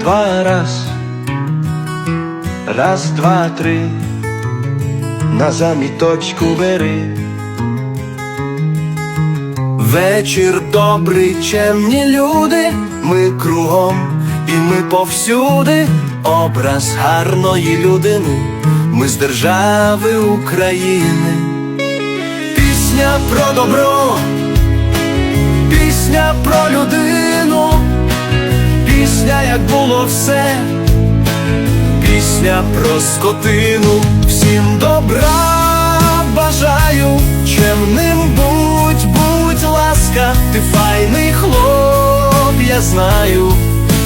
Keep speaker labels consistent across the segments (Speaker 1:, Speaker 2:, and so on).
Speaker 1: два, раз. Раз, два, три. На заміточку бери. Вечір добрий, чемні люди, ми кругом і ми повсюди, образ гарної людини, ми з держави України. Пісня про добро, пісня про людину, було все, пісня про скотину, всім добра. Бажаю, чемним будь, будь ласка, ти файний хлоп, я знаю,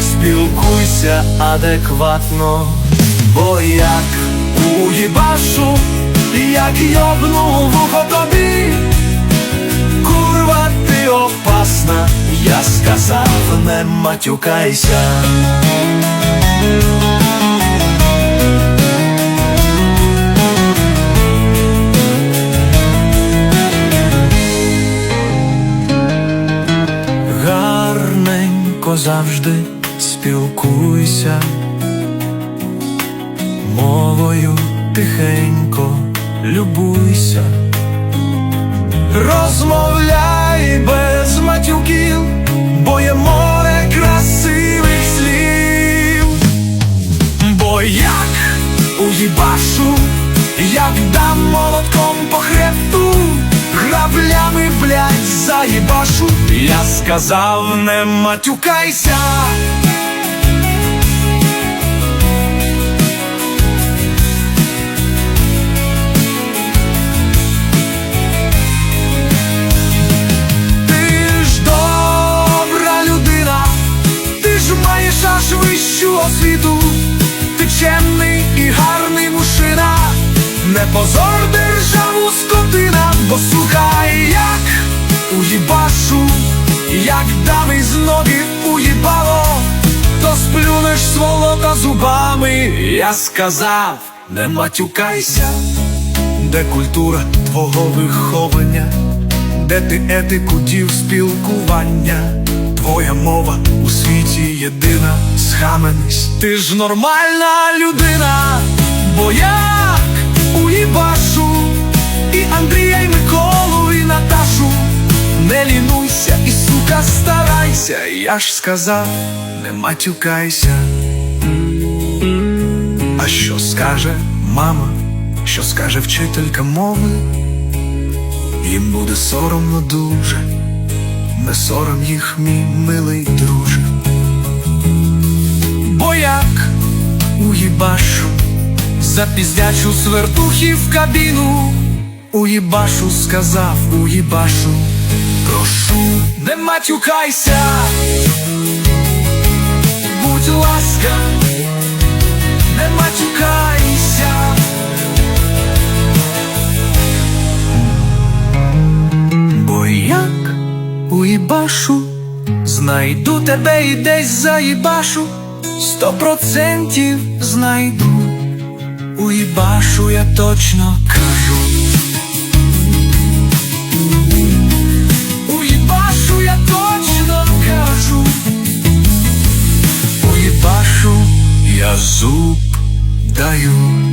Speaker 1: спілкуйся адекватно, бо як уїбашу, як йобну вухо тобі, курва ти опасна, я сказав, не матюкайся. Гарненько завжди спілкуйся, мовою тихенько любуйся, розмовляй уїбашу, як дам молотком по хребту, граблями, блядь, заїбашу, я сказав, не матюкайся. Не позор державу скотина, бо слухай, як уїбашу, як дам із ноги уїбало, то сплюнеш сволота зубами, я сказав, не матюкайся, де культура твого виховання де ти етику дів спілкування, твоя мова у світі єдина, схаменись, ти ж нормальна людина, сука старайся, я ж сказав, не матюкайся. А що скаже мама, що скаже вчителька мови? Їм буде соромно дуже, не сором їх, мій милий друже. Бо як уїбашу, запіздячу свертухи в кабіну, уїбашу сказав, уїбашу, матюкайся, будь ласка, не матюкайся. Бо як уїбашу, знайду тебе і десь заїбашу, сто процентів знайду, уїбашу, я точно кажу. Зуб даю.